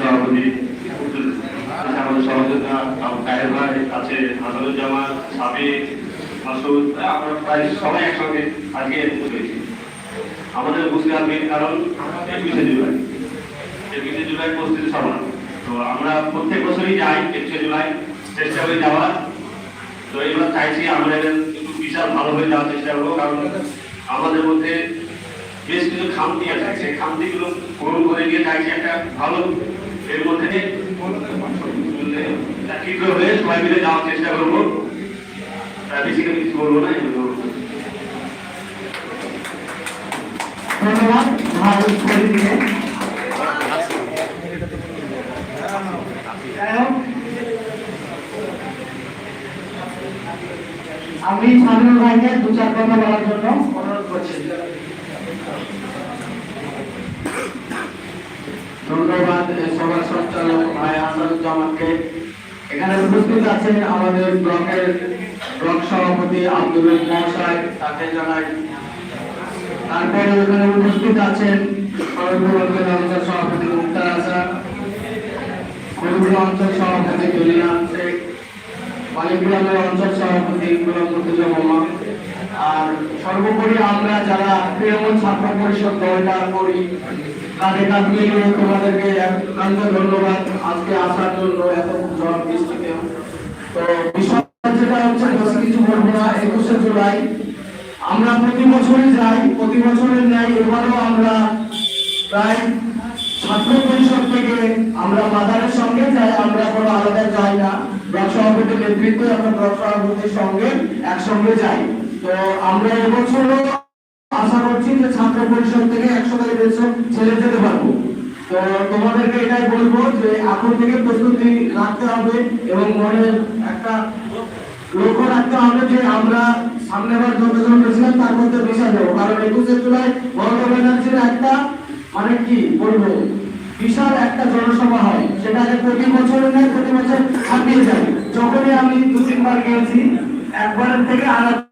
সভাপতি আমাদের সহযোগিতা হবে কারণ একুশে জুলাই। একুশে জুলাই প্রস্তুতি সভা। তো আমরা প্রত্যেক বছরই যাই একুশে জুলাই। চেষ্টা করে যাওয়ার। তো এবার চাইছি আমরা একটু বিশাল ভালো হয়ে যাওয়ার চেষ্টা করব, কারণ আমাদের মধ্যে বেশ কিছু খামতি আছে। সেই খামতিগুলো পূরণ করে গিয়ে চাইছি একটা ভালো এর মধ্যে হয়ে সবাই মিলে যাওয়ার চেষ্টা করব। বেশি কিছু না আমি সামিনুল ভাইকে দু চার কথা বলার জন্য অনুরোধ করছি। ধন্যবাদ সভার সঞ্চালক ভাই আসাদুজ্জামানকে এখানে উপস্থিত আছেন আমাদের ব্লকের ব্লক সভাপতি আব্দুল মহাশয়, তাকে জানাই। তারপরে এখানে উপস্থিত আছেন অঞ্চল সভাপতি মুক্তার হাসান, খড়গপুর অঞ্চল সভাপতি জলিয়ান শেখ বালিগ্রামের অঞ্চল সভাপতি গোলাম মামা আর সর্বোপরি আমরা যারা তৃণমূল ছাত্র পরিষদ দলটা করি কাঁধে কাঁধ মিলিয়ে তোমাদেরকে একান্ত ধন্যবাদ। আজকে আসার জন্য এত ঝড় বৃষ্টিতেও তো যেটা হচ্ছে কিছু বলব না, একুশে জুলাই। আমরা প্রতি বছরই যাই, প্রতি বছরের ন্যায় এবারও আমরা প্রায় ছাত্র পরিষদ থেকে আমরা বাজারের সঙ্গে যাই, আমরা কোনো আলাদা যাই না। ব্লক সভাপতির নেতৃত্বে আমরা সভাপতির সঙ্গে একসঙ্গে যাই। তো আমরা এবছরও আশা করছি যে ছাত্র পরিষদ থেকে একশো থেকে দেড়শো ছেলে যেতে পারব। তো তোমাদেরকে এটাই বলব যে এখন থেকে প্রস্তুতি রাখতে হবে এবং মনে একটা লক্ষ্য রাখতে হবে যে আমরা সামনেবার যতজন গেছিলাম তার মধ্যে মিশে যাব। কারণ একুশে জুলাই মমতা ব্যানার্জির একটা মানে কি বলব? বিশাল একটা জনসভা হয়। সেটাকে প্রতি বছর নেয় প্রতি বছর ছাপিয়ে যায় যখনই আমি দু তিনবার গিয়েছি, একবারের থেকে আলাদা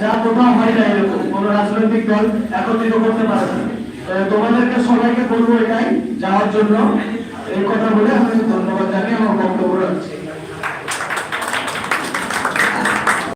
যা কোথাও হয় না এরকম কোন রাজনৈতিক দল একত্রিত করতে পারে তোমাদেরকে সবাইকে বলব এটাই, যাওয়ার জন্য। এই কথা বলে আমি ধন্যবাদ জানিয়ে